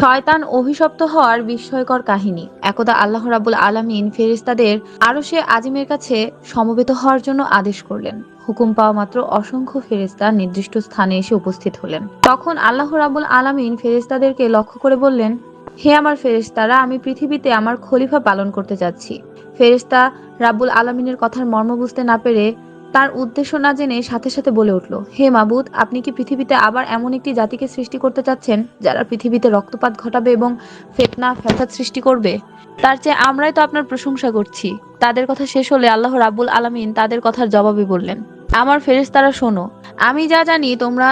শয়তান অভিশপ্ত হওয়ার বিস্ময়কর কাহিনী। একদা আল্লাহ রাবুল আলামিন ফেরেশতাদের আরও সে আজিমের কাছে সমবেত হওয়ার জন্য আদেশ করলেন। হুকুম পাওয়া মাত্র অসংখ্য ফেরেশতা নির্দিষ্ট স্থানে এসে উপস্থিত হলেন। তখন আল্লাহ রাবুল আলামিন ফেরেশতাদেরকে লক্ষ্য করে বললেন, হে আমার ফেরেশতারা, আমি পৃথিবীতে আমার খলিফা পালন করতে যাচ্ছি। ফেরেশতা রাবুল আলামিনের কথার মর্ম বুঝতে না পেরে তার উদ্দেশ্য না জেনে সাথে সাথে বলে উঠল, হে মাবুদ, আপনি কি পৃথিবীতে আবার এমন একটি জাতিকে সৃষ্টি করতে চাচ্ছেন, যারা পৃথিবীতে রক্তপাত ঘটাবে এবং ফেতনা, ফ্যাসাদ সৃষ্টি করবে? তার চেয়ে আমরাই তো আপনার প্রশংসা করছি। তাদের কথা শেষ হলে আল্লাহ রাব্বুল আলমিন তাদের কথার জবাবে বললেন, আমার ফেরেশতারা শোনো, আমি যা জানি তোমরা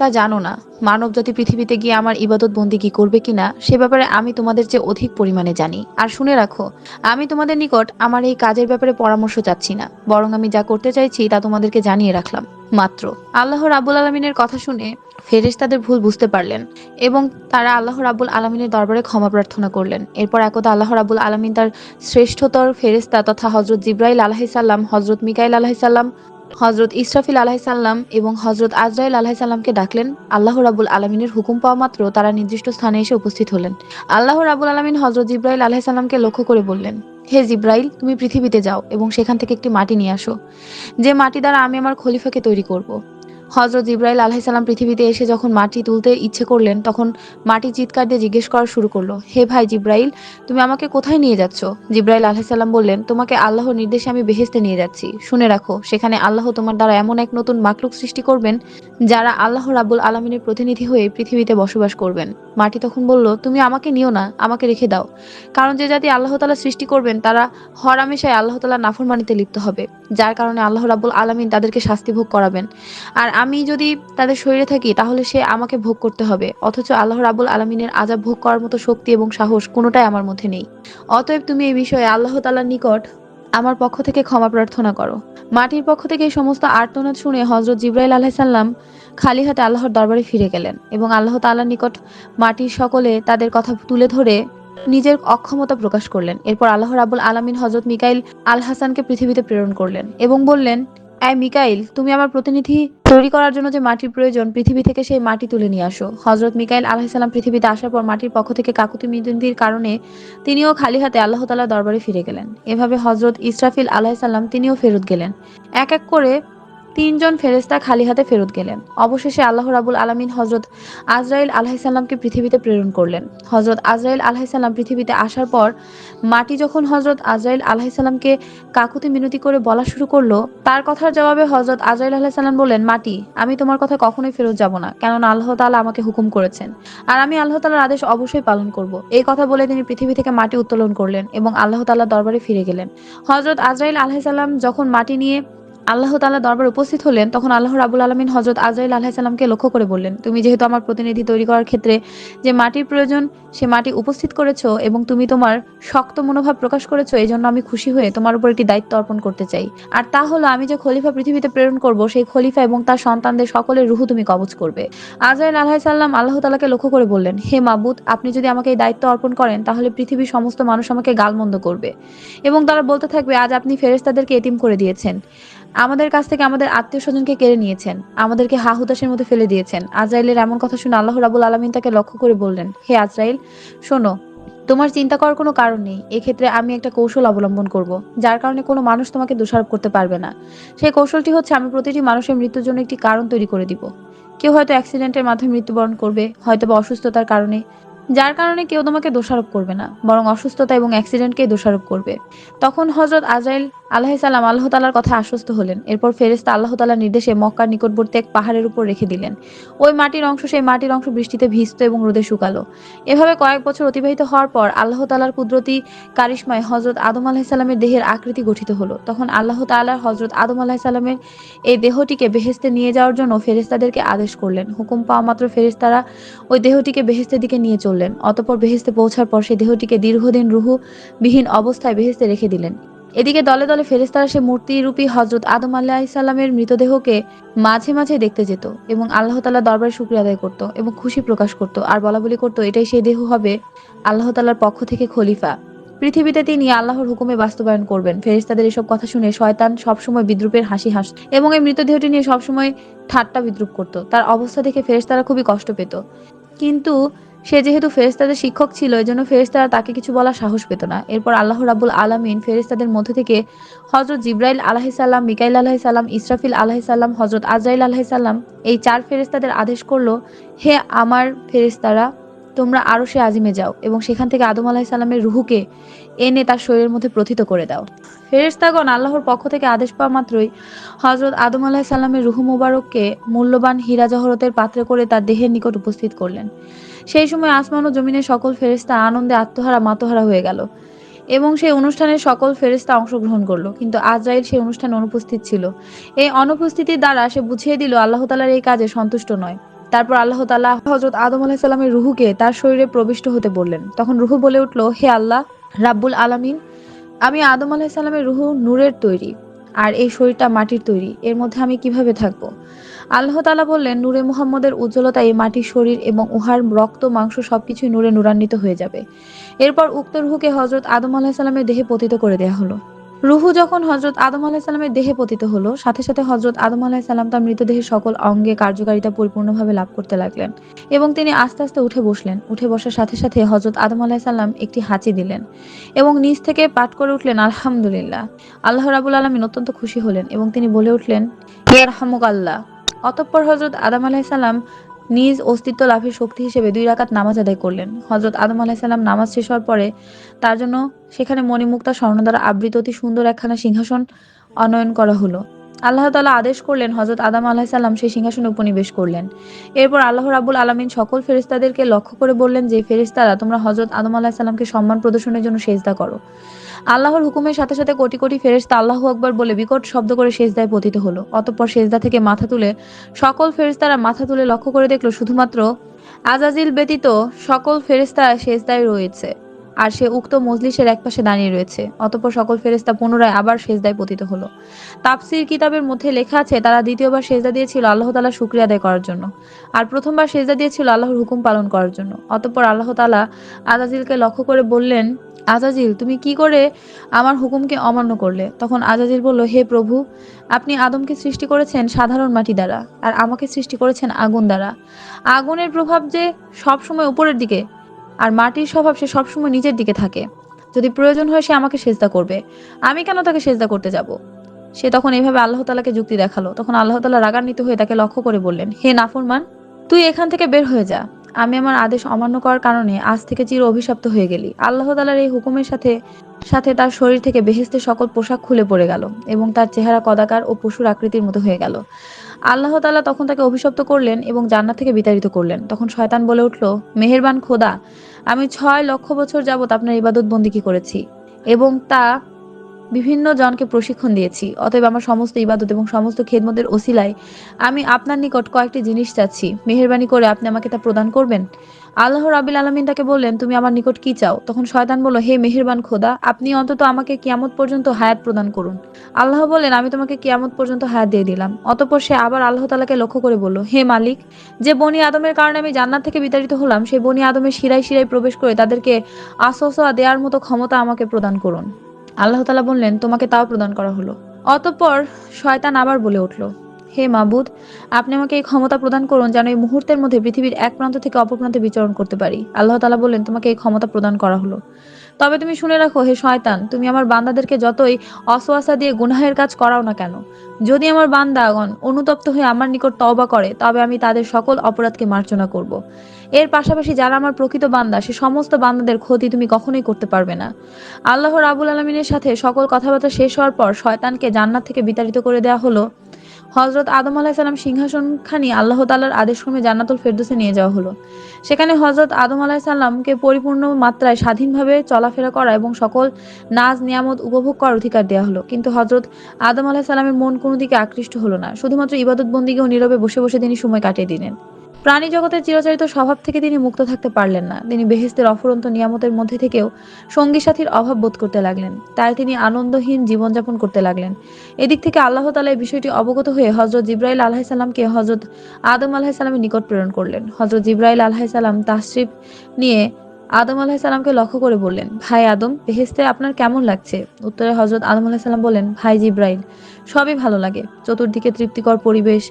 তা জানো না মানব জাতি পৃথিবীতে গিয়ে আমার ইবাদত বন্দি কি করবে কিনা সে ব্যাপারে আমি তোমাদের চেয়ে অধিক পরিমাণে জানি। আর শুনে রাখো, আমি তোমাদের নিকট আমার এই কাজের ব্যাপারে পরামর্শ চাচ্ছি না, বরং আমি যা করতে চাইছি তা তোমাদেরকে জানিয়ে রাখলাম। মাত্র। আল্লাহ রাবুল আলমিনের কথা শুনে ফেরেশ তাদের ভুল বুঝতে পারলেন এবং তারা আল্লাহ রাবুল আলমিনের দরবারে ক্ষমা প্রার্থনা করলেন। এরপর একদা আল্লাহ রাবুল আলমিন তার শ্রেষ্ঠতর ফেরেস্তা তথা হজরত জিব্রাইল আলাহিসাল্লাম হজরত মিকাইল আলাহিসাল্লাম হজরত ইসরাফিল আলাহিসাল্লাম এবং হজরত আজরাইল আলাহিসাল্লামকে ডাকলেন আল্লাহ রাবুল আলমিনের হুকুম পাওয়া মাত্র তারা নির্দিষ্ট স্থানে এসে উপস্থিত হলেন আল্লাহ রাবুল আলমিন হজরত ইব্রাহিল আলাহিসাল্লামকে লক্ষ্য করে বললেন, হে জিব্রাইল, তুমি পৃথিবীতে যাও এবং সেখান থেকে একটি মাটি নিয়ে আসো যে মাটি দ্বারা আমি আমার খলিফাকে তৈরি করব। হজরত ইব্রাহিল আলাহিসাল্লাম পৃথিবীতে এসে যখন মাটি তুলতে ইচ্ছে করলেন, তখন মাটি চিৎকার দিয়ে জিজ্ঞেস করা শুরু করল, হে ভাই জিব্রাইল, তুমি আমাকে কোথায় নিয়ে যাচ্ছ? জিব্রাইল আলাহিসাল্লাম বললেন, তোমাকে আল্লাহর নির্দেশে আমি বেহেস্তে নিয়ে যাচ্ছি। শুনে রাখো, সেখানে আল্লাহ তোমার দ্বারা এমন এক নতুন মাকলুক সৃষ্টি করবেন, যারা আল্লাহ রাবুল আলমিনের প্রতিনিধি হয়ে পৃথিবীতে বসবাস করবেন। মাটি তখন বলল, তুমি আমাকে নিও না, আমাকে রেখে দাও। কারণ যে জাতি আল্লাহ তালা সৃষ্টি করবেন, তারা হরামেশায় আল্লাহ তালা নাফরমানিতে লিপ্ত হবে। যার কারণে আল্লাহ রাবুল আলমিন তাদেরকে শাস্তি ভোগ করাবেন। আর আমি যদি তাদের শরীরে থাকি, তাহলে সে আমাকে ভোগ করতে হবে। অথচ আল্লাহ রাবুল আলমিনের আজাব ভোগ করার মতো শক্তি এবং সাহস কোনোটাই আমার মধ্যে নেই। অতএব তুমি এই বিষয়ে আল্লাহ তালার নিকট আমার পক্ষ থেকে ক্ষমা প্রার্থনা করো। মাটির পক্ষ থেকে এই সমস্ত আর্তনাদ শুনে হজরত জিব্রাইল আলাহিসাল্লাম খালি হাতে আল্লাহর দরবারে ফিরে গেলেন এবং আল্লাহ তাল্লার নিকট মাটির সকলে তাদের কথা তুলে ধরে নিজের অক্ষমতা প্রকাশ করলেন। এরপর আল্লাহ রাবুল আলমিন হজরত মিকাইল আল হাসানকে পৃথিবীতে প্রেরণ করলেন এবং বললেন এই মিকাইল, তুমি আমার প্রতিনিধি। তৈরি করার জন্য যে মাটির প্রয়োজন, পৃথিবী থেকে সেই মাটি তুলে নিয়ে আসো। হজরত মিকাইল আলাহিসাল্লাম পৃথিবীতে আসার পর মাটির পক্ষ থেকে কাকুতি মিনতির কারণে তিনিও খালি হাতে আল্লাহ তালা দরবারে ফিরে গেলেন। এভাবে হজরত ইসরাফিল আলাহিসাল্লাম তিনিও ফেরত গেলেন। এক এক করে তিনজন ফেরেস্তা খালি হাতে ফেরত গেলেন। অবশেষে আল্লাহ রাবুল আলমিন হজরত আজরাইল আলাহিসাল্লামকে পৃথিবীতে প্রেরণ করলেন। হজরত আজরাইল আলাহিসাল্লাম পৃথিবীতে আসার পর মাটি যখন হজরত আজরাইল আলাহিসাল্লামকে কাকুতি মিনতি করে বলা শুরু করল, তার কথার জবাবে হজরত আজরাইল আলাহিসাল্লাম বললেন, মাটি, আমি তোমার কথা কখনোই ফেরত যাব না, কেননা আল্লাহ তালা আমাকে হুকুম করেছেন। আর আমি আল্লাহ তালার আদেশ অবশ্যই পালন করব। এই কথা বলে তিনি পৃথিবী থেকে মাটি উত্তোলন করলেন এবং আল্লাহ তাল্লাহ দরবারে ফিরে গেলেন। হজরত আজরাইল আলাহিসাল্লাম যখন মাটি নিয়ে আল্লাহ তাল্লাহ দরবার উপস্থিত হলেন, তখন আল্লাহ রাবুল আলমিন হজরত আজরাইল আলাহিসাল্লামকে লক্ষ্য করে বললেন, তুমি যেহেতু আমার প্রতিনিধি তৈরি করার ক্ষেত্রে যে মাটির প্রয়োজন, সে মাটি উপস্থিত করেছ এবং তুমি তোমার শক্ত মনোভাব প্রকাশ করেছ এই জন্য আমি খুশি হয়ে তোমার উপর একটি দায়িত্ব অর্পণ করতে চাই। আর তা হলো, আমি যে খলিফা পৃথিবীতে প্রেরণ করব, সেই খলিফা এবং তার সন্তানদের সকলের রুহু তুমি কবচ করবে। আজরাইল আলাহিসাল্লাম আল্লাহ তালাকে লক্ষ্য করে বললেন, হে মাবুদ, আপনি যদি আমাকে এই দায়িত্ব অর্পণ করেন, তাহলে পৃথিবীর সমস্ত মানুষ আমাকে গালমন্দ করবে এবং তারা বলতে থাকবে, আজ আপনি ফেরেস্তাদেরকে এতিম করে দিয়েছেন। আমাদের কাছ থেকে আমাদের আত্মীয় স্বজনকে কেড়ে নিয়েছেন। আমাদেরকে হা হুতাশের মধ্যে ফেলে দিয়েছেন। আজরাইলের এমন কথা শুনে আল্লাহ রাবুল আলমিন তাকে লক্ষ্য করে বললেন, হে আজরাইল, শোনো, তোমার চিন্তা করার কোনো কারণ নেই। এক্ষেত্রে আমি একটা কৌশল অবলম্বন করব, যার কারণে কোনো মানুষ তোমাকে দোষারোপ করতে পারবে না। সেই কৌশলটি হচ্ছে আমি প্রতিটি মানুষের মৃত্যুর জন্য একটি কারণ তৈরি করে দিব। কেউ হয়তো অ্যাক্সিডেন্টের মাধ্যমে মৃত্যুবরণ করবে হয়তো বা অসুস্থতার কারণে। যার কারণে কেউ তোমাকে দোষারোপ করবে না, বরং অসুস্থতা এবং অ্যাক্সিডেন্টকেই দোষারোপ করবে। তখন হজরত আজরাইল আল্লাহিসাল্লাম আল্লাহ তালার কথা আশ্বস্ত হলেন। এরপর ফেরেস্তা আল্লাহ তালার নির্দেশে মক্কার নিকটবর্তী এক পাহাড়ের উপর রেখে দিলেন। ওই মাটির অংশ সেই মাটির অংশ বৃষ্টিতে ভিজত এবং রোদে শুকালো। এভাবে কয়েক বছর অতিবাহিত হওয়ার পর আল্লাহ তালার কুদরতি কারিশমায় হজরত আদম আলাহিসাল্লামের দেহের আকৃতি গঠিত হলো। তখন আল্লাহ তাল্লাহ হজরত আদম আলাহিসাল্লামের এই দেহটিকে বেহেস্তে নিয়ে যাওয়ার জন্য ফেরেস্তাদেরকে আদেশ করলেন। হুকুম পাওয়া মাত্র ফেরেস্তারা ওই দেহটিকে বেহেস্তের দিকে নিয়ে চললেন। অতপর বেহেস্তে পৌঁছার পর সেই দেহটিকে দীর্ঘদিন রুহু বিহীন অবস্থায় বেহেস্তে রেখে দিলেন। এদিকে দলে দলে ফেরেস্তারা সে মূর্তিরূপী হজরত আদম আল্লাহ ইসাল্লামের মৃতদেহকে মাঝে মাঝে দেখতে যেত এবং আল্লাহ তাল্লাহ দরবারে শুক্রিয়া আদায় করত এবং খুশি প্রকাশ করত। আর বলা বলি করতো, এটাই সেই দেহ হবে আল্লাহ তাল্লার পক্ষ থেকে খলিফা। পৃথিবীতে তিনি আল্লাহর হুকুমে বাস্তবায়ন করবেন। ফেরেস্তাদের এসব কথা শুনে শয়তান সবসময় বিদ্রুপের হাসি হাস, এবং এই মৃতদেহটি নিয়ে সবসময় ঠাট্টা বিদ্রুপ করত। তার অবস্থা দেখে ফেরেস্তারা খুবই কষ্ট পেত। কিন্তু সে যেহেতু ফেরেস্তাদের শিক্ষক ছিল, এজন্য ফেরেস্তারা তাকে কিছু বলার সাহস পেত না। এরপর আল্লাহ রাবুল আলামিন ফেরেস্তাদের মধ্যে থেকে হজরত জিব্রাইল আলাহিসাল্লাম মিকাইল আলাহিসাল্লাম ইসরাফিল আলাহিসাল্লাম হজরত আজরাইল আলাহিসাল্লাম এই চার ফেরেস্তাদের আদেশ করল, হে আমার ফেরেস্তারা তোমরা আরও সে আজিমে যাও এবং সেখান থেকে আদম আলাহিসাল্লামের রুহুকে এনে তার শরীরের মধ্যে প্রথিত করে দাও। ফেরেস্তাগণ আল্লাহর পক্ষ থেকে আদেশ পাওয়া মাত্রই হজরত আদম আলাহিসাল্লামের রুহু মুবারককে মূল্যবান হীরা জহরতের পাত্রে করে তার দেহের নিকট উপস্থিত করলেন। সেই সময় আসমান ও জমিনের সকল ফেরেস্তা আনন্দে আত্মহারা মাতহারা হয়ে গেল। এবং সেই অনুষ্ঠানে সকল ফেরেস্তা অংশগ্রহণ করল, কিন্তু আজরাইল সেই অনুষ্ঠানে অনুপস্থিত ছিল। এই অনুপস্থিতির দ্বারা সে বুঝিয়ে দিল, আল্লাহ তালার এই কাজে সন্তুষ্ট নয়। তারপর আল্লাহ তালা হজরত আদম আলাহিসাল্লামের রুহুকে তার শরীরে প্রবিষ্ট হতে বললেন। তখন রুহু বলে উঠল, হে আল্লাহ, রাব্বুল আলামিন, আমি আদম আলাহিসাল্লামের রুহু নূরের তৈরি, আর এই শরীরটা মাটির তৈরি, এর মধ্যে আমি কীভাবে থাকব? আল্লাহ তালা বললেন, নূরে মুহাম্মদের উজ্জ্বলতায় এই মাটির শরীর এবং উহার রক্ত, মাংস সবকিছুই নূরে নূরান্বিত হয়ে যাবে। এরপর উক্ত রুহুকে হজরত আদম আলাহিসাল্লামের দেহে পতিত করে দেয়া হলো। রুহু যখন হজরত আদম আলাহিসাল্লামের দেহে পতিত হলো, সাথে সাথে হজরত আদম আলাহিসাল্লাম তার মৃতদেহের সকল অঙ্গে কার্যকারিতা পরিপূর্ণভাবে লাভ করতে লাগলেন এবং তিনি আস্তে আস্তে উঠে বসলেন। উঠে বসার সাথে সাথে হজরত আদম আলাহিসাল্লাম একটি হাঁচি দিলেন এবং নিচ থেকে পাঠ করে উঠলেন, আলহামদুলিল্লাহ, আল্লাহ রাবুল আলমিন অত্যন্ত খুশি হলেন এবং তিনি বলে উঠলেন ইয়ার হামুক আল্লাহ অতঃপর হজরত আদম আলাহিসাল্লাম নিজ অস্তিত্ব লাভের শক্তি হিসেবে দুই রাকাত নামাজ আদায় করলেন। হজরত আদম আলাহিসাল্লাম নামাজ শেষ হওয়ার পরে তার জন্য সেখানে মণিমুক্তা স্বর্ণ দ্বারা আবৃত অতি সুন্দর একখানা সিংহাসন অনয়ন করা হলো। আল্লাহ তালা আদেশ করলেন হজরত আদাম আলাহিসাল্লাম সেই সিংহাসনে উপনিবেশ করলেন। এরপর আল্লাহ রাবুল আলমিন সকল ফেরিস্তাদেরকে লক্ষ্য করে বললেন যে ফেরিস্তারা তোমরা হজরত আদম আলাহিসাল্লামকে সম্মান প্রদর্শনের জন্য সেজদা করো। আল্লাহর হুকুমের সাথে সাথে কোটি কোটি ফেরেস্তা আল্লাহ আকবর বলে বিকট শব্দ করে সেজদায় পতিত হলো। অতঃপর সেজদা থেকে মাথা তুলে সকল ফেরেস্তারা মাথা তুলে লক্ষ্য করে দেখল, শুধুমাত্র আজাজিল ব্যতীত সকল ফেরেস্তা সেজদায় রয়েছে। আর সে উক্ত মজলিসের একপাশে দাঁড়িয়ে রয়েছে। অতঃপর সকল ফেরেস্তা পুনরায় আবার সেজদায় পতিত হলো। তাফসির কিতাবের মধ্যে লেখা আছে, তারা দ্বিতীয়বার সেজদা দিয়েছিল আল্লাহ তালা শুক্রিয়া আদায় করার জন্য আর প্রথমবার সেজদা দিয়েছিল আল্লাহর হুকুম পালন করার জন্য। অতঃপর আল্লাহ তালা আজাজিলকে লক্ষ্য করে বললেন, আজাজিল, তুমি কি করে আমার হুকুমকে অমান্য করলে? তখন আজাজিল বলল, হে প্রভু, আপনি আদমকে সৃষ্টি করেছেন সাধারণ মাটি দ্বারা আর আমাকে সৃষ্টি করেছেন আগুন দ্বারা। আগুনের প্রভাব যে সবসময় উপরের দিকে আর মাটির স্বভাব সে সবসময় নিজের দিকে থাকে। যদি প্রয়োজন হয় সে আমাকে সেজদা করবে। আমি কেন তাকে সেজদা করতে যাব? সে তখন এইভাবে আল্লাহ তালাকে যুক্তি দেখাল। তখন আল্লাহ তালা রাগান্বিত হয়ে তাকে লক্ষ্য করে বললেন, হে নাফরমান, তুই এখান থেকে বের হয়ে যা। আমি আমার আদেশ অমান্য করার কারণে আজ থেকে চির অভিশপ্ত হয়ে গেলি। আল্লাহ তালার এই হুকুমের সাথে সাথে তার শরীর থেকে বেহেস্তের সকল পোশাক খুলে পড়ে গেল এবং তার চেহারা কদাকার ও পশুর আকৃতির মতো হয়ে গেল। আল্লাহ তালা তখন তাকে অভিশপ্ত করলেন এবং জান্নাত থেকে বিতাড়িত করলেন। তখন শয়তান বলে উঠল, মেহেরবান খোদা, আমি ছয় লক্ষ বছর যাবত আপনার ইবাদত বন্দিকি করেছি এবং তা বিভিন্ন জনকে প্রশিক্ষণ দিয়েছি। অতএব আমার সমস্ত ইবাদত এবং সমস্ত খেদমতের ওসিলায় আমি আপনার নিকট কয়েকটি জিনিস চাচ্ছি। মেহেরবানি করে আপনি আমাকে তা প্রদান করবেন। আল্লাহ রাবিল আলমিন তাকে বললেন, তুমি আমার নিকট কি চাও? তখন শয়তান বলল, হে মেহেরবান খোদা, আপনি অন্তত আমাকে কিয়ামত পর্যন্ত হায়াত প্রদান করুন। আল্লাহ বললেন, আমি তোমাকে কিয়ামত পর্যন্ত হায়াত দিয়ে দিলাম। অতঃপর সে আবার আল্লাহ তালাকে লক্ষ্য করে বলল, হে মালিক, যে বনি আদমের কারণে আমি জান্নাত থেকে বিতাড়িত হলাম, সেই বনি আদমের শিরায় শিরায় প্রবেশ করে তাদেরকে আশ্বাসা দেওয়ার মতো ক্ষমতা আমাকে প্রদান করুন। আল্লাহ তালা বললেন, তোমাকে তাও প্রদান করা হলো। অতঃপর শয়তান আবার বলে উঠল, হে মাবুদ, আপনি আমাকে এই ক্ষমতা প্রদান করুন যেন এই মুহূর্তের মধ্যে পৃথিবীর এক প্রান্ত থেকে অপর প্রান্তে বিচরণ করতে পারি। আল্লাহ তালা বললেন, তোমাকে এই ক্ষমতা প্রদান করা হলো। তবে তুমি শুনে রাখো, হে শয়তান, তুমি আমার বান্দাদেরকে যতই অসোয়াশা দিয়ে গুনাহের কাজ করাও না কেন। যদি আমার বান্দাগণ অনুতপ্ত হয়ে আমার নিকট তওবা করে, তবে আমি তাদের সকল অপরাধকে মার্জনা করব। এর পাশাপাশি যারা আমার প্রকৃত বান্দা, সে সমস্ত বান্দাদের ক্ষতি তুমি কখনোই করতে পারবে না। আল্লাহ রাবুল আলমিনের সাথে সকল কথাবার্তা শেষ হওয়ার পর শয়তানকে জান্নাত থেকে বিতাড়িত করে দেওয়া হলো। হজরত আদম আলাহিসাল্লাম সিংহাসনখানি আল্লাহ তালার আদেশক্রমে জান্নাতুল ফেরদোসে নিয়ে যাওয়া হলো। সেখানে হজরত আদম আলাহিসাল্লামকে পরিপূর্ণ মাত্রায় স্বাধীনভাবে চলাফেরা করা এবং সকল নাজ, নিয়ামত উপভোগ করার অধিকার দেওয়া হলো। কিন্তু হজরত আদম আলাহিসাল্লামের মন কোনো দিকে আকৃষ্ট হলো না। শুধুমাত্র ইবাদত বন্দিকেও নীরবে বসে বসে তিনি সময় কাটিয়ে দিলেন। প্রাণী জগতের চিরচারিত স্বভাব থেকে তিনি মুক্ত থাকতে পারলেন না। তিনি বেহেস্তের অফুরন্ত নিয়ামতের মধ্যে থেকেও সঙ্গী সাথীর অভাব বোধ করতে লাগলেন। তাই তিনি আনন্দহীন জীবনযাপন করতে লাগলেন। এদিক থেকে আল্লাহ তালা এই বিষয়টি অবগত হয়ে হজরত জিব্রাইল আলাহিসাল্লামকে হজরত আদম আলাহিসাল্লামের নিকট প্রেরণ করলেন। হজরত জিব্রাইল আলাহিসাল্লাম তাশরিফ নিয়ে আদম আলাহিসাল্লামকে লক্ষ্য করে বললেন, ভাই আদম, বেহেস্তে আপনার কেমন লাগছে? উত্তরে হজরত আদম আলাহিসাল্লাম বললেন, ভাই জিব্রাইল, সবই ভালো লাগে। চতুর্দিকে তৃপ্তিকর পরিবেশ,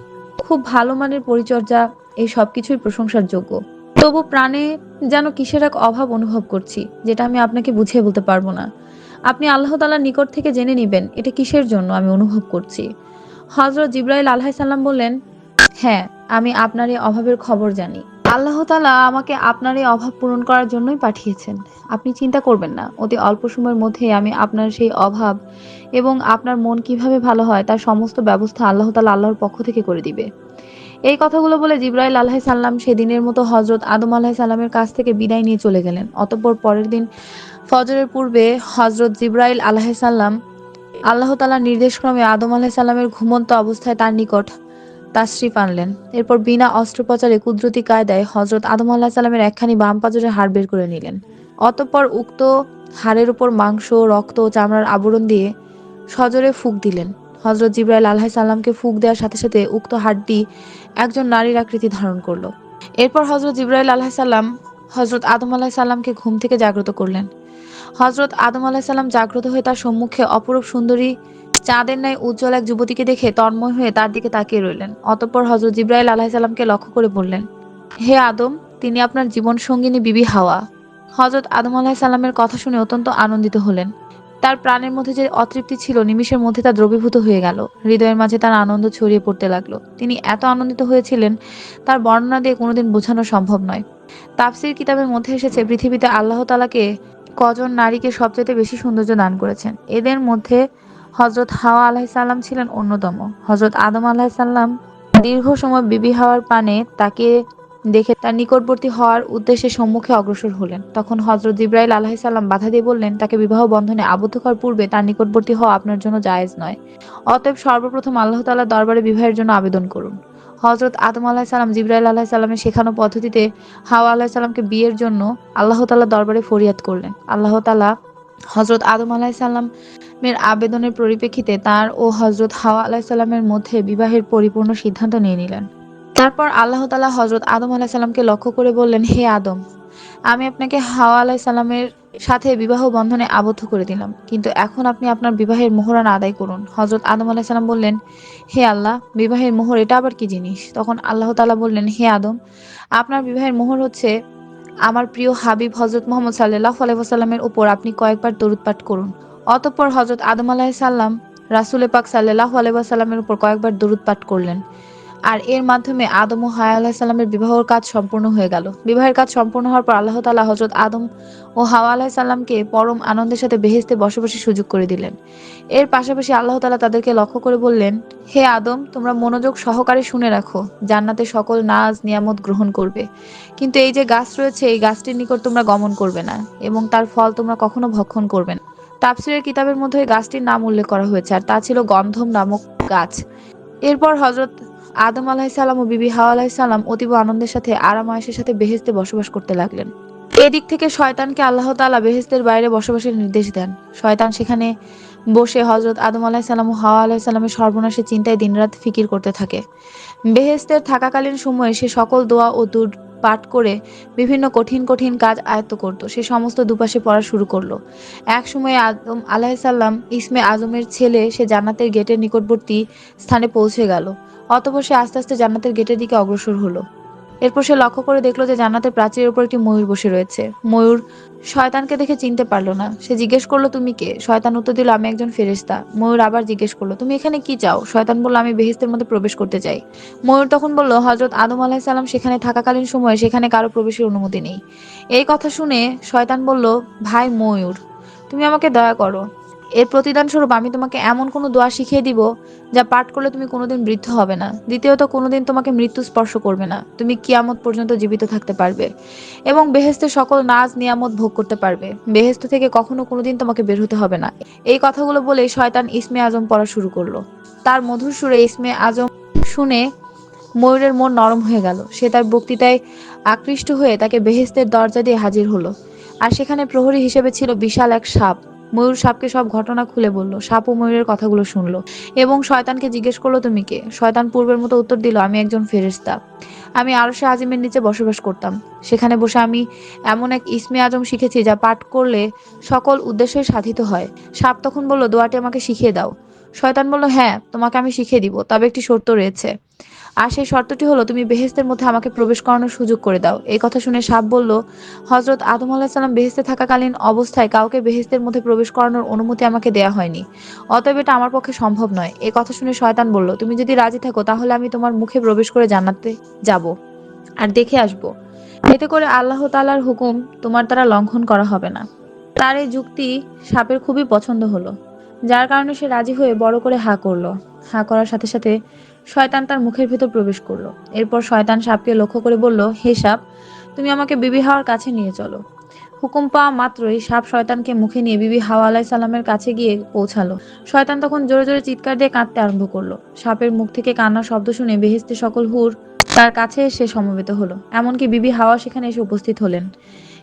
খুব ভালো মানের পরিচর্যা এই সবকিছুই প্রশংসার যোগ্য। তবু প্রাণে যেন কিসের এক অভাব অনুভব করছি, যেটা আমি আপনাকে বুঝিয়ে বলতে পারব না। আপনি আল্লাহ তালার নিকট থেকে জেনে নিবেন, এটা কিসের জন্য আমি অনুভব করছি। হজরত জিব্রাইল আল্লাহ সাল্লাম বললেন হ্যাঁ আমি আপনার এই অভাবের খবর জানি। আল্লাহ তালা আমাকে আপনার এই অভাব পূরণ করার জন্যই পাঠিয়েছেন। আপনি চিন্তা করবেন না, অতি অল্প সময়ের মধ্যে আমি আপনার সেই অভাব এবং আপনার মন কীভাবে ভালো হয় তার সমস্ত ব্যবস্থা আল্লাহ তালা আল্লাহর পক্ষ থেকে করে দিবে। এই কথাগুলো বলে জিব্রাইল আল্লাহ সাল্লাম সেদিনের মতো হজরত আদম আলাহ সাল্লামের কাছ থেকে বিদায় নিয়ে চলে গেলেন। অতঃপর পরের দিন ফজরের পূর্বে হজরত জিব্রাইল আলাহ সাল্লাম আল্লাহ তালার নির্দেশক্রমে আদম আলাহ সাল্লামের ঘুমন্ত অবস্থায় তার নিকট তাশরিফ আনলেন। এরপর বিনা অস্ত্রোপচারে কুদরতি কায়দায় হজরত আদম আল্লাহ সাল্লামের একখানি বাম পাজরের হাড় বের করে নিলেন। অতঃপর উক্ত হাড়ের উপর মাংস, রক্ত ও চামড়ার আবরণ দিয়ে সজরে ফুক দিলেন। হজরত জিব্রাইল আলাহ সাল্লামকে ফুক দেওয়ার সাথে সাথে উক্ত হাড্ডি একজন নারীর আকৃতি ধারণ করল। এরপর হজরত জিব্রাইল আলাহ সাল্লাম হজরত আদম আলাহ সাল্লামকে ঘুম থেকে জাগ্রত করলেন। হজরত আদম আলাহ সাল্লাম জাগ্রত হয়ে তার সম্মুখে অপরূপ সুন্দরী চাঁদের ন্যায় উজ্জ্বল এক যুবতীকে দেখে তন্ময় হয়ে তার দিকে তাকিয়ে রইলেন। অতঃপর হজরত জিব্রাইল আলাহ সাল্লামকে লক্ষ্য করে বললেন, হে আদম, তিনি আপনার জীবন সঙ্গিনী বিবি হাওয়া। হজরত আদম আলাহ সাল্লামের কথা শুনে অত্যন্ত আনন্দিত হলেন। তার প্রাণের মধ্যে যে অতৃপ্তি ছিল, নিমিষের মধ্যে তা দ্রবীভূত হয়ে গেল। হৃদয়ের মাঝে তার আনন্দ ছড়িয়ে পড়তে লাগল। তিনি এত আনন্দিত হয়েছিলেন, তার বর্ণনা দিয়ে কোনোদিন বোঝানো সম্ভব নয়। তাফসির কিতাবের মধ্যে এসেছে, পৃথিবীতে আল্লাহ তালাকে কজন নারীকে সবচেয়ে বেশি সৌন্দর্য দান করেছেন? এদের মধ্যে হজরত হাওয়া আলাহিসাল্লাম ছিলেন অন্যতম। হজরত আদম আলাহিসাল্লাম দীর্ঘ সময় বিবি হাওয়ার পানে তাকে দেখে তার নিকটবর্তী হওয়ার উদ্দেশ্যে সম্মুখে অগ্রসর হলেন। তখন হজরত জিব্রাইল আলাহিসাল্লাম বাধা দিয়ে বললেন, তাকে বিবাহ বন্ধনে আবদ্ধ করার পূর্বে তার নিকটবর্তী হওয়া আপনার জন্য জায়েজ নয়। অতএব সর্বপ্রথম আল্লাহ তাআলার দরবারে বিবাহের জন্য আবেদন করুন। হজরত আদম আলাহ সাল্লাম জিব্রাইল আলাহ সাল্লামের শেখানো পদ্ধতিতে হাওয়া আলাহ সাল্লামকে বিয়ের জন্য আল্লাহ তাআলার দরবারে ফরিয়াদ করলেন। আল্লাহ তাআলা হজরত আদম আলাহ সাল্লামের আবেদনের পরিপ্রেক্ষিতে তার ও হজরত হাওয়া আলাহ সাল্লামের মধ্যে বিবাহের পরিপূর্ণ সিদ্ধান্ত নিয়ে নিলেন। তারপর আল্লাহ তালা হজরত আদম আলাহ সাল্লামকে লক্ষ্য করে বললেন, হে আদম, আমি আপনাকে হাওয়া আলাহ সাল্লামের সাথে বিবাহ বন্ধনে আবদ্ধ করে দিলাম, কিন্তু এখন আপনি আপনার বিবাহের মোহরানা আদায় করুন। হজরত আদম আলাহ সাল্লাম বললেন, হে আল্লাহ, বিবাহের মোহর এটা আবার কি জিনিস? তখন আল্লাহ তাআলা বললেন, হে আদম, আপনার বিবাহের মোহর হচ্ছে আমার প্রিয় হাবিব হজরত মোহাম্মদ সাল্লাহ আলাইসাল্লামের উপর আপনি কয়েকবার দরুদ পাঠ করুন। অতঃপর হজরত আদম আলাহ সাল্লাম রাসুল পাক সাল্লাহ আলাইসাল্লামের উপর কয়েকবার দরুদ পাঠ করলেন। আর এর মাধ্যমে আদম ও হায়া আলাহ সাল্লামের বিবাহের কাজ সম্পূর্ণ হয়ে গেল। বিবাহের কাজ সম্পূর্ণ হওয়ার পর আল্লাহ তালা হজরত আদম ও হাওয়া আলাহ সাল্লামকে পরম আনন্দের সাথে বেহেস্তে বসবাসের সুযোগ করে দিলেন। এর পাশাপাশি আল্লাহ তালা তাদেরকে লক্ষ্য করে বললেন, হে আদম, তোমরা মনোযোগ সহকারে শুনে রাখো, জান্নাতে সকল নাজ নিয়ামত গ্রহণ করবে। কিন্তু এই যে গাছ রয়েছে, এই গাছটির নিকট তোমরা গমন করবে না এবং তার ফল তোমরা কখনো ভক্ষণ করবে না। তাপসিরের কিতাবের মধ্যে গাছটির নাম উল্লেখ করা হয়েছে, আর তা ছিল গন্ধম নামক গাছ। এরপর হজরত আদম আলাহিসাল্লাম ও বিবি হাওয়া আলাহিসাল্লাম অতীব আনন্দের সাথে, আরাম আয়েসের সাথে বেহেস্তে বসবাস করতে লাগলেন। এদিক থেকে শয়তানকে আল্লাহ তালা বেহেস্তের বাইরে বসবাসের নির্দেশ দেন। শয়তান সেখানে বসে হজরত আদম আলাহিসাল্লাম ও হাওয়া আলাহিসাল্লামের সর্বনাশের চিন্তায় দিনরাত ফিকির করতে থাকে। বেহেস্তের থাকাকালীন সময়ে সে সকল দোয়া ও দূর পাঠ করে বিভিন্ন কঠিন কঠিন কাজ আয়ত্ত করত। সে সমস্ত দুপাশে পড়া শুরু করল। এক সময় আদম আলাহিসাল্লাম ইসমে আজমের ছেলে সে জান্নাতের গেটের নিকটবর্তী স্থানে পৌঁছে গেল। অতপর সে আস্তে আস্তে জান্নাতের গেটের দিকে অগ্রসর হলো। এরপর সে লক্ষ্য করে দেখল যে জান্নাতের প্রাচীরের উপর একটি ময়ূর বসে রয়েছে। ময়ূর শয়তানকে দেখে চিনতে পারল না। সে জিজ্ঞেস করল, তুমি কে? শয়তান উত্তর দিল, আমি একজন ফেরেশতা। ময়ূর আবার জিজ্ঞেস করল, তুমি এখানে কি চাও? শয়তান বলল, আমি বেহেস্তের মধ্যে প্রবেশ করতে চাই। ময়ূর তখন বলল হজরত আদম আলাহিসাল্লাম সেখানে থাকাকালীন সময়ে সেখানে কারও প্রবেশের অনুমতি নেই। এই কথা শুনে শয়তান বলল, ভাই ময়ূর, তুমি আমাকে দয়া করো। এর প্রতিদান স্বরূপ আমি তোমাকে এমন কোনো দোয়া শিখিয়ে দিব যা পাঠ করলে তুমি কোনোদিন বৃদ্ধ হবে না। দ্বিতীয়ত, কোনোদিন তোমাকে মৃত্যু স্পর্শ করবে না। তুমি কিয়ামত পর্যন্ত জীবিত থাকতে পারবে এবং বেহেস্তের সকল নাজ নিয়ামত ভোগ করতে পারবে। বেহেস্ত থেকে কখনো কোনোদিন তোমাকে বের হতে হবে না। এই কথাগুলো বলে শয়তান ইসমে আজম পড়া শুরু করল। তার মধুর সুরে ইসমে আজম শুনে ময়ূরের মন নরম হয়ে গেল। সে তার বক্তৃতায় আকৃষ্ট হয়ে তাকে বেহেস্তের দরজা দিয়ে হাজির হলো। আর সেখানে প্রহরী হিসেবে ছিল বিশাল এক সাপ। ময়ূর সাপকে সব ঘটনা খুলে বলল সাপ ও ময়ূরের কথাগুলো শুনলো এবং শয়তানকে জিজ্ঞেস করল, তুমি কে? শয়তান পূর্বের মতো উত্তর দিল, আমি একজন ফেরিস্তা আমি আরশে আজিমের নিচে বসবাস করতাম। সেখানে বসে আমি এমন এক ইসমে আজম শিখেছি যা পাঠ করলে সকল উদ্দেশ্যই সাধিত হয়। সাপ তখন বলল, দোয়াটি আমাকে শিখিয়ে দাও। শয়তান বলল হ্যাঁ তোমাকে আমি শিখিয়ে দিব, তবে একটি শর্ত রয়েছে। আর সেই শর্তটি হলো, তুমি বেহেস্তের মধ্যে আমাকে প্রবেশ করানোর সুযোগ করে দাও। এই কথা শুনে সাপ বলল হজরত আদম আলাহিসাল্লাম বেহেস্তে থাকাকালীন অবস্থায় কাউকে বেহেস্তের মধ্যে প্রবেশ করানোর অনুমতি আমাকে দেয়া হয়নি। অতএব এটা আমার পক্ষে সম্ভব নয়। এই কথা শুনে শয়তান বলল, তুমি যদি রাজি থাকো, তাহলে আমি তোমার মুখে প্রবেশ করে জানাতে যাব। আর দেখে আসব। এতে করে আল্লাহ তালার হুকুম তোমার দ্বারা লঙ্ঘন করা হবে না। তার এই যুক্তি সাপের খুবই পছন্দ হলো। যার কারণে সে রাজি হয়ে বড় করে হা করল। হা করার সাথে সাথে শয়তান তার মুখের ভেতর প্রবেশ করল। এরপর শয়তান সাপকে লক্ষ্য করে বলল, হে সাপ, তুমি আমাকে বিবি হাওয়ার কাছে নিয়ে চলো। হুকুম পাওয়া মাত্রই সাপ শয়তানকে মুখে নিয়ে বিবি হাওয়া আলাই সালামের কাছে গিয়ে পৌঁছালো। শয়তান তখন জোরে জোরে চিৎকার দিয়ে কাঁদতে আরম্ভ করল। সাপের মুখ থেকে কান্নার শব্দ শুনে বেহেস্তে সকল হুর তার কাছে এসে সমবেত হলো। এমনকি বিবি হাওয়া সেখানে এসে উপস্থিত হলেন।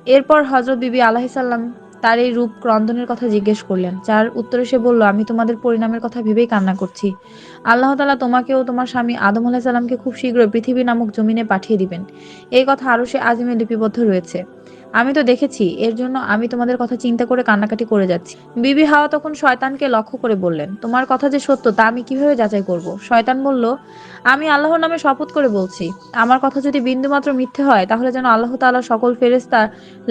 এরপর হজরত বিবি আলাহিসাল্লাম তার এই রূপ ক্রন্দনের কথা জিজ্ঞেস করলেন, যার উত্তরে সে বলল, আমি তোমাদের পরিণামের কথা ভেবেই কান্না করছি। আল্লাহ তালা তোমাকে ও তোমার স্বামী আদম আলাহ সাল্লামকে খুব শীঘ্রই পৃথিবী নামক জমিনে পাঠিয়ে দিবেন। এই কথা আরও সে আজিমে লিপিবদ্ধ রয়েছে। আমি তো দেখেছি, এর জন্য আমি তোমাদের কথা চিন্তা করে কান্নাকাটি করে যাচ্ছি। বিবি হাওয়া তখন শয়তানকে লক্ষ্য করে বললেন, তোমার কথা যে সত্য, তা আমি কীভাবে যাচাই করব? শয়তান বলল, আমি আল্লাহর নামে শপথ করে বলছি, আমার কথা যদি বিন্দুমাত্র মিথ্যে হয়, তাহলে যেন আল্লাহ তাআলা সকল ফেরেস্তার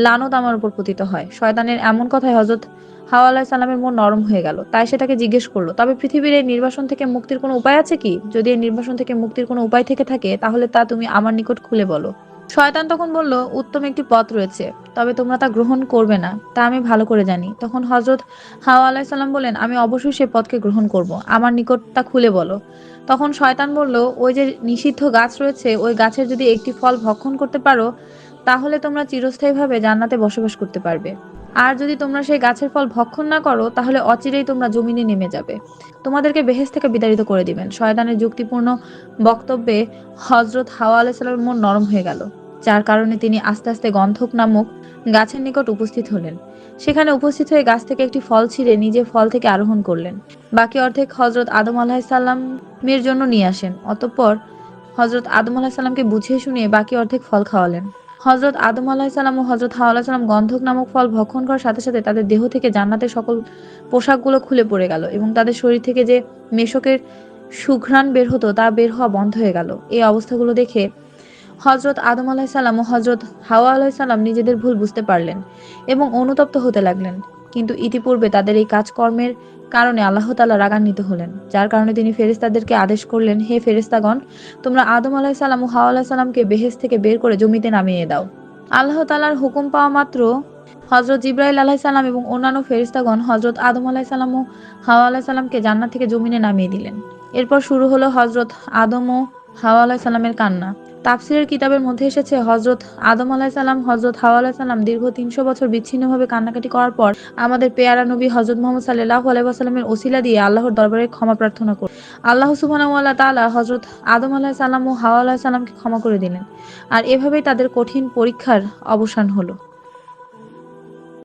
লানত আমার উপর পতিত হয়। শয়তানের এমন কথায় হজরত হাওয়া আলাহ সালামের মন নরম হয়ে গেল, তাই সে তাকে জিজ্ঞেস করল, তবে পৃথিবীর এই নির্বাসন থেকে মুক্তির কোনো উপায় আছে কি? যদি এই নির্বাসন থেকে মুক্তির কোনো উপায় থেকে থাকে, তাহলে তা তুমি আমার নিকট খুলে বলো। শয়তান তখন বলল, উত্তম একটি পথ রয়েছে, তবে তোমরা তা গ্রহণ করবে না। তা আমি ভালো করে জানি। তখন হজরত হাওয়া আলাইসাল্লাম বলেন আমি অবশ্যই সে পথকে গ্রহণ করব। আমার নিকট তা খুলে বলো। তখন শয়তান বলল, ওই যে নিষিদ্ধ গাছ রয়েছে, ওই গাছের যদি একটি ফল ভক্ষণ করতে পারো, তাহলে তোমরা চিরস্থায়ীভাবে জান্নাতে বসবাস করতে পারবে। আর যদি তোমরা সেই গাছের ফল ভক্ষণ না করো, তাহলে অচিরেই তোমরা জমিনে নেমে যাবে। তোমাদেরকে বেহেস থেকে বিতাড়িত করে দিবেন। শয়তানের যুক্তিপূর্ণ বক্তব্যে হজরত হাওয়া আলাইসাল্লামের মন নরম হয়ে গেল, যার কারণে তিনি আস্তে আস্তে গন্ধক নামক গাছের নিকট উপস্থিত হলেন। সেখানে উপস্থিত হয়ে গাছ থেকে একটি ফল ছিঁড়ে নিজে ফল থেকে আরোহণ করলেন। বাকি অর্ধেক হজরত আদম আলাহিসাল্লামের জন্য নিয়ে আসেন, অতঃপর হজরত আদম আলাহিসাল্লামকে বুঝিয়ে শুনিয়ে বাকি অর্ধেক ফল খাওয়ালেন। হজরত আদম আলাহিসাল্লাম ও হজরত হাওয়া আলাহিসাল্লাম গন্ধক নামক ফল ভক্ষণ করার সাথে সাথে তাদের দেহ থেকে জান্নাতের সকল পোশাকগুলো খুলে পড়ে গেল এবং তাদের শরীর থেকে যে মেশকের সুঘ্রাণ বের হতো তা বের হওয়া বন্ধ হয়ে গেল। এই অবস্থাগুলো দেখে হজরত আদম আলাহিসাল্লাম ও হজরত হাওয়া আলাহিসাল্লাম নিজেদের ভুল বুঝতে পারলেন এবং অনুতপ্ত হতে লাগলেন। কিন্তু ইতিপূর্বে তাদের এই কাজকর্মের কারণে আল্লাহ তাআলা রাগান্বিত হলেন, যার কারণে তিনি ফেরেশতাদেরকে আদেশ করলেন, হে ফেরেশতাগণ, তোমরা আদম আলাহিসাল্লাম ও হাওয়া আলাহিসাল্লামকে বেহেস থেকে বের করে জমিতে নামিয়ে দাও। আল্লাহ তাআলার হুকুম পাওয়া মাত্র হজরত জিব্রাইল আলাহিসাল্লাম এবং অন্যান্য ফেরিস্তাগণ হজরত আদম আলাহিসাল্লাম ও হাওয়া আলাহিসাল্লামকে জান্নাত থেকে জমিনে নামিয়ে দিলেন। এরপর শুরু হলো হজরত আদম ও হাওয়া আলাহিসাল্লামের কান্না। তাফসিরের কিতাবের মধ্যে এসেছে হজরত আদম আলাহ সালাম হজরত হাওয়া আলাহ সালাম দীর্ঘ তিনশো বছর বিচ্ছিন্নভাবে কান্নাকাটি করার পর আমাদের পেয়ারা নবী হজরত মোহাম্মদ সাল্লাহ আলাইসাল্লামের ওসিলা দিয়ে আল্লাহর দরবারে ক্ষমা প্রার্থনা করে। আল্লাহ সুবাহ তালা হজরত আদম আলাহ সালাম ও হাওয়া আলাহ সালামকে ক্ষমা করে দিলেন। আর এভাবেই তাদের কঠিন পরীক্ষার অবসান হলো।